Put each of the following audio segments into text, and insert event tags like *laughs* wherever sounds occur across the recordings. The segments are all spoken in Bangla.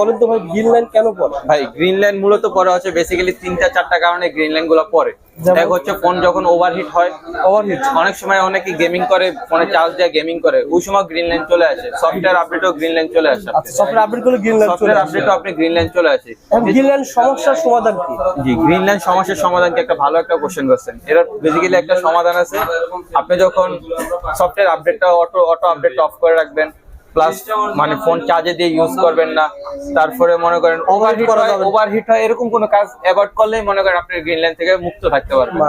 বলেন তো ভাই গ্রিন লাইন কেন পড়ে? ভাই গ্রিন লাইন মূলত পরে হচ্ছে বেসিক্যালি তিনটা চারটা কারণে গ্রিন লাইনগুলো পরে? এক হচ্ছে ফোন যখন ওভারহিট হয় ওভারহিট অনেক সময় অনেকে গেমিং করে ফোনে চার্জ দিয়ে গেমিং করে। ওই সময় গ্রিন লাইন চলে আসে। সফটওয়্যার আপডেটও গ্রিন লাইন চলে আসে। সফটওয়্যার আপডেট করলে গ্রিন লাইন সফটওয়্যার আপডেটও আপনি গ্রিন লাইন চলে আসে। গ্রিন লাইন সমস্যার সমাধান কি? জি গ্রিন লাইন সমস্যার সমাধান কি? একটা ভালো একটা কোশ্চেন করছেন। এর বেসিক্যালি একটা সমাধান আছে। আপনি যখন সফটওয়্যার আপডেটটা অটো অটো আপডেট অফ করে রাখবেন প্লাস মানে ফোন চার্জে দিয়ে ইউজ করবেন না। তারপরে মনে করেন ওভারহিট ওভারহিট হয় এরকম কোনো কাজ অ্যাভয়েড করলেই মনে করেন আপনি গ্রিন লাইন থেকে মুক্ত থাকতে পারবেন।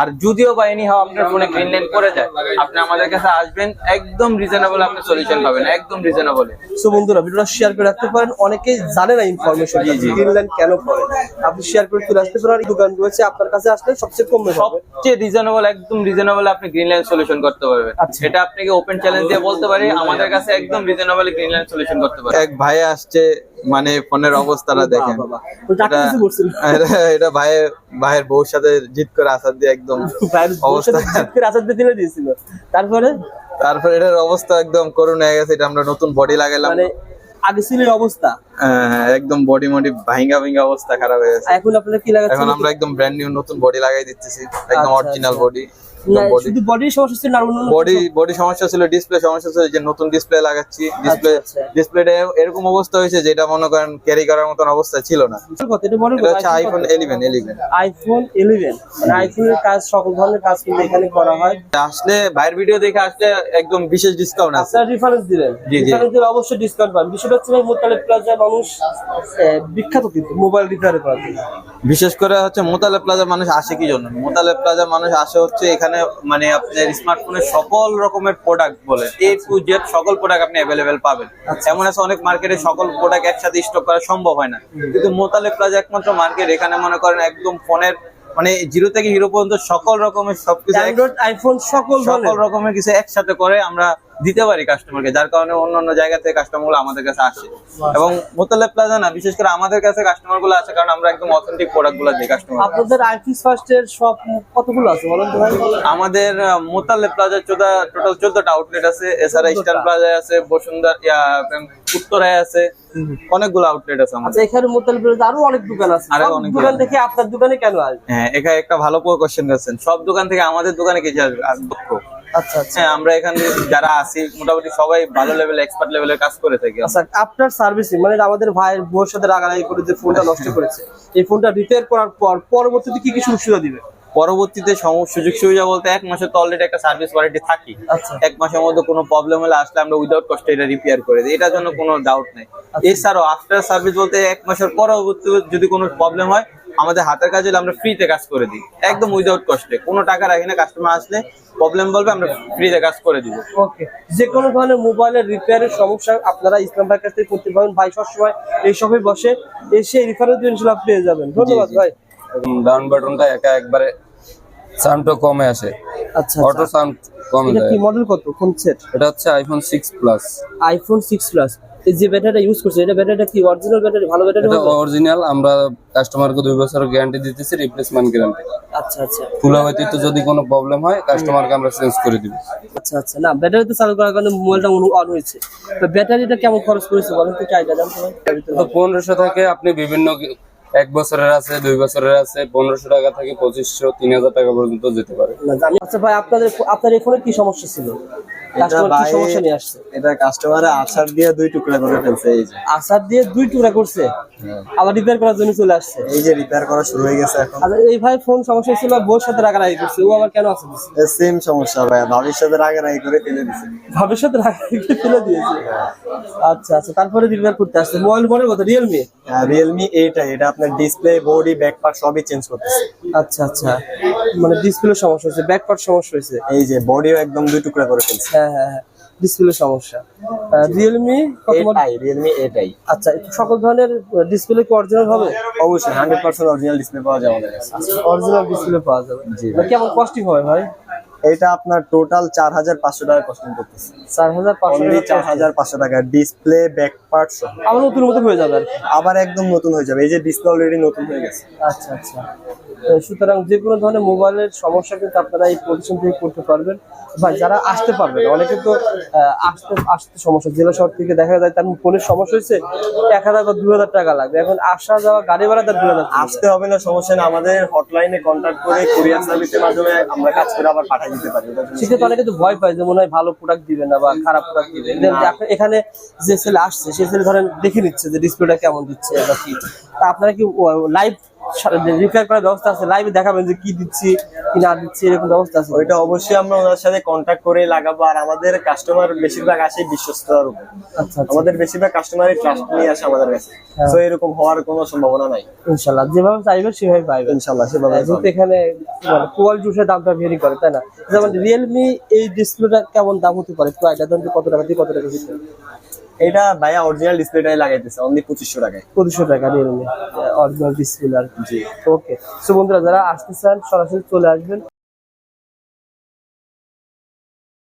আর যদিও বা এনি হাও আপনার ফোনে গ্রিন লাইন পড়ে যায় আপনি আমাদের কাছে আসবেন একদম রিজনেবল আপনি সলিউশন পাবেন একদম রিজনেবল সো বন্ধুরা ভিডিওটা শেয়ার করে রাখতে পারেন অনেকেই জানে না ইনফরমেশন। গ্রিন লাইন কেন পড়ে? আপনি শেয়ার করে চলে আসতে পারেন দোকান রয়েছে আপনার কাছে আসলে সবচেয়ে কম সবচেয়ে রিজনেবল একদম রিজনেবল আপনি গ্রিন লাইন সলিউশন করতে পারবেন। আচ্ছা। এটা আপনাকে ওপেন চ্যালেঞ্জ দিয়ে বলতে পারি আমাদের কাছে একদম রিজনেবল গ্রিন লাইন সলিউশন করতে পারি। এক ভাই আসছে মানে ফোনের অবস্থাটা দেখেন। এটা- এটা ভাইয়ের ভাইয়ের বউর সাথে জিত করে আসার দিয়ে একদম *laughs* ভাইয়ের অবস্থা অবস্থা দিয়ে দিলে দিয়েছিল। তারপরে? তারপর এটার অবস্থা একদম করুণ হয়ে গেছে এটা আমরা নতুন বডি লাগাইলাম মানে আগে ছিল অবস্থা। একদম বডি মডি ভাঙ্গা ভাঙ্গা অবস্থা খারাপ হয়ে গেছে। এখন আপনারা কি লাগাচ্ছেন? এখন আমরা একদম ব্র্যান্ড নিউ নতুন বডি লাগাই দিতেছি একদম আচ্ছা, অরিজিনাল আচ্ছা। বডি বডি শুধু বডির সমস্যা ছিল না বডি বডি সমস্যা? ছিল ডিসপ্লে সমস্যা ছিল যে নতুন ডিসপ্লে লাগাচ্ছি ডিসপ্লে আচ্ছা। ডিসপ্লেটা এরকম অবস্থা হয়েছে যেটা মনে করেন ক্যারি করার মতন অবস্থা ছিল না। এটা হচ্ছে আইফোন আইফোন মানে আইফোনের কাজ সকল ধরনের কাজ কিন্তু এখানে করা হয়। আসলে ভাইয়ের ভিডিও দেখে আসলে একদম বিশেষ ডিসকাউন্ট আছে। দিলেন। দিলে অবশ্যই ডিসকাউন্ট পাবেন। বিষয়টা হচ্ছে মোতালেব প্লাজা মানুষ বিখ্যাত কিন্তু মোবাইল রিপেয়ার করার জন্য বিশেষ করে হচ্ছে মোতালে প্লাজা মানুষ আসে কি জন্য? মোতালে প্লাজা মানুষ আসে হচ্ছে এখানে মানে আপনার স্মার্টফোনের সকল রকমের প্রোডাক্ট বলে। এ টু জেড সকল প্রোডাক্ট আপনি অ্যাভেলেবেল পাবেন। এমন আছে অনেক মার্কেটে সকল প্রোডাক্ট একসাথে স্টক করা সম্ভব হয় না। কিন্তু মোতালে প্লাজা একমাত্র মার্কেট এখানে মনে করেন একদম ফোনের মানে জিরো থেকে হিরো পর্যন্ত সকল রকমের সবকিছু অ্যান্ড্রয়েড আইফোন সকল সকল রকমের কিছু একসাথে করে আমরা দিতে পারি কাস্টমারকে যার কারণে অন্য অন্য জায়গা থেকে কাস্টমারগুলো আমাদের কাছে আসে। এবং মোতালে প্লাজা না বিশেষ করে আমাদের কাছে কাস্টমারগুলো আসে কারণ আমরা একদম অথেন্টিক প্রোডাক্টগুলো দিই কাস্টমার আপনাদের আইফিস ফার্স্টের সব কতগুলো আছে বলেন তো ভাই? আমাদের মোতালে প্লাজা চোদ্দা টোটাল চোদ্দটা আউটলেট আছে এছাড়া ইস্টার্ন প্লাজায় আছে বসুন্ধরা উত্তরায় আছে অনেকগুলো আউটলেট আছে আমাদের। আচ্ছা এখানে প্লাজা আরও অনেক দোকান আছে। আরও অনেক দোকান। থেকে আপনার দোকানে কেন আসবে? হ্যাঁ এখানে একটা ভালো কোয়েশ্চেন করছেন। সব দোকান থেকে আমাদের দোকানে কিছু আসবে? আচ্ছা হ্যাঁ আমরা এখানে যারা আছি মোটামুটি সবাই ভালো লেভেল এক্সপার্ট লেভেলের কাজ করে থাকি আচ্ছা আপনার সার্ভিসিং মানে আমাদের ভাইয়ের বউর সাথে রাগারাগি করে যে ফোনটা নষ্ট করেছে এই ফোনটা রিপেয়ার করার পর পরবর্তীতে কি কি সুবিধা দিবে? পরবর্তীতে সুযোগ সুবিধা বলতে এক মাসে তো অলরেডি একটা সার্ভিস ওয়ারেন্টি থাকি আচ্ছা। এক মাসের মধ্যে কোনো প্রবলেম হলে আসলে আমরা উইদাউট কস্টে এটা রিপেয়ার করে দিই। এটার জন্য কোনো ডাউট নেই। এছাড়াও আফটার সার্ভিস বলতে এক মাসের পরবর্তীতে যদি কোনো প্রবলেম হয় আমাদের হাতের কাজ হলে আমরা ফ্রিতে কাজ করে দিই। একদম উইদাউট কস্টে কোনো টাকা রাখি না কাস্টমার আসলে প্রবলেম বলবে আমরা ফ্রিতে কাজ করে দিব। ওকে যে কোনো ধরনের মোবাইলের রিপেয়ারের সমস্যা আপনারা ইসলাম ভাইয়ের কাছ থেকে করতে পারেন। ভাই সবসময় এই সবে বসে এসে রিফারেন্স দিয়ে ইনশাল্লাহ পেয়ে যাবেন। ধন্যবাদ ভাই। ডাউন বাটনটা একা একবারে সাউন্ডটা কমে আসে। আচ্ছা অটো আচ্ছা। সাউন্ড কমে যায় কি মডেল কত? কোন সেট এটা হচ্ছে iPhone six plus iPhone six plus এই যে ব্যাটারিটা ইউজ করছে এটা ব্যাটারিটা কি অরিজিনাল ব্যাটারি ভালো ব্যাটারি এটা অরিজিনাল আমরা কাস্টমারকে দুই বছরের গ্যারান্টি দিতেছি রিপ্লেসমেন্ট গ্যারান্টি আচ্ছা আচ্ছা। ফুলা ব্যতীত যদি কোনো প্রবলেম হয় কাস্টমারকে আমরা চেঞ্জ করে দিব। আচ্ছা আচ্ছা। না ব্যাটারি তো চালু করার কারণে মোবাইলটা অন হয়েছে। তো ব্যাটারিটা কেমন খরচ করেছে বলেন তো জানতে ভাই তো। পনেরোশো থেকে আপনি বিভিন্ন এক বছরের আছে দুই বছরের আছে পনেরোশো টাকা থেকে পঁচিশশো তিন হাজার টাকা পর্যন্ত যেতে পারে। আচ্ছা ভাই আপনাদের আপনার এই ফোনে কি সমস্যা ছিল? এটা কাস্টমারে দিয়ে দুই টুকরা করে ফেলছে এই যে। দিয়ে দুই টুকরা করছে? আবার রিপেয়ার করার জন্য চলে আসছে? এই যে রিপেয়ার করা শুরু হয়ে গেছে এখন। আচ্ছা এই ভাই ফোন সমস্যা ছিল বউর সাথে রাগারাগি করছে ও আবার কেন আছে সেম সমস্যা ভাই ভাবির সাথে রাগে রাগে করে ফেলে দিছে। ভবিষ্যতে রাগারাগি করে ফেলে দিয়েছে? আচ্ছা আচ্ছা তারপরে রিপেয়ার করতে আসছে। মোবাইল মডেল কত রিয়েলমি রিয়েলমি এইটাই এটা আপনার ডিসপ্লে বডি ব্যাক পার্ট সবই চেঞ্জ করতেছে। আচ্ছা আচ্ছা। মানে ডিসপ্লে সমস্যা হয়েছে ব্যাক পার্ট সমস্যা হয়েছে? এই যে বডিও একদম দুই টুকরা করে ফেলছে। হ্যাঁ হ্যাঁ হ্যাঁ ডিসপ্লে সমস্যা। রিয়েলমি এটাই রিয়েলমি এটাই। আচ্ছা সকল ধরনের ডিসপ্লে কি অরিজিনাল হবে? অবশ্যই হান্ড্রেড পার্সেন্ট অরিজিনাল ডিসপ্লে পাওয়া কাছে। অরিজিনাল ডিসপ্লে পাওয়া যাবে। মানে কেমন কস্টিং হবে ভাই? এটা আপনার টোটাল চার হাজার পাঁচশো টাকা কস্টিং করতেছে। চার হাজার পাঁচশো চার হাজার পাঁচশো টাকা। ডিসপ্লে ব্যাক পার্ট সহ। আবার নতুন নতুন হয়ে যাবে আবার একদম নতুন হয়ে যাবে। এই যে ডিসপ্লে অলরেডি নতুন হয়ে গেছে। আচ্ছা আচ্ছা। সুতরাং যে কোনো ধরনের মোবাইলের সমস্যা কিন্তু আপনারা এই প্রতিষ্ঠান থেকে করতে পারবেন ভাই যারা আসতে পারবেন অনেকে তো আসতে আসতে সমস্যা জেলা শহর থেকে দেখা যায় তার ফোনের সমস্যা হয়েছে এক হাজার বা দু হাজার টাকা লাগবে। এখন আসা যাওয়া গাড়ি ভাড়া তার দু হাজার আসতে হবে না সমস্যা না আমাদের হটলাইনে কন্ট্যাক্ট করে কুরিয়ার সার্ভিসের মাধ্যমে আমরা কাজ করে আবার পাঠিয়ে দিতে পারি। সেক্ষেত্রে অনেকে তো ভয় পায় যে মনে হয় ভালো প্রোডাক্ট দিবে না বা খারাপ প্রোডাক্ট দিবে। এখানে যে ছেলে আসছে সেই ছেলে ধরেন দেখে নিচ্ছে যে ডিসপ্লেটা কেমন দিচ্ছে বা কি। তা আপনারা কি লাইভ রিপেয়ার করার ব্যবস্থা আছে লাইভে দেখাবেন যে কি দিচ্ছি কি না দিচ্ছি এরকম ব্যবস্থা আছে। ওইটা অবশ্যই আমরা ওনার সাথে কন্ট্যাক্ট করে লাগাবো আর আমাদের কাস্টমার বেশিরভাগ আসে বিশ্বস্ততার উপর। আচ্ছা আচ্ছা। আমাদের বেশিরভাগ কাস্টমারই ট্রাস্ট নিয়ে আসে আমাদের কাছে। তো এরকম হওয়ার কোনো সম্ভাবনা নাই। ইনশাল্লাহ যেভাবে চাইবেন সেভাবে পাইবেন। ইনশাল্লাহ সেভাবে যেহেতু এখানে কোয়ালিটি অনুসারে দামটা ভেরি করে তাই না? যেমন রিয়েলমি এই ডিসপ্লেটা কেমন দাম হতে পারে? একটু আইডিয়া দেন কত টাকা দিয়ে কত টাকা দিতে এটা ভাইয়া অরিজিনাল ডিসপ্লেটাই লাগাইতেছে অনলি পঁচিশশো টাকায়। পঁচিশশো টাকা দিয়ে অরিজিনাল ডিসপ্লে আর জি। ওকে সো বন্ধুরা যারা আসতে চান সরাসরি চলে আসবেন।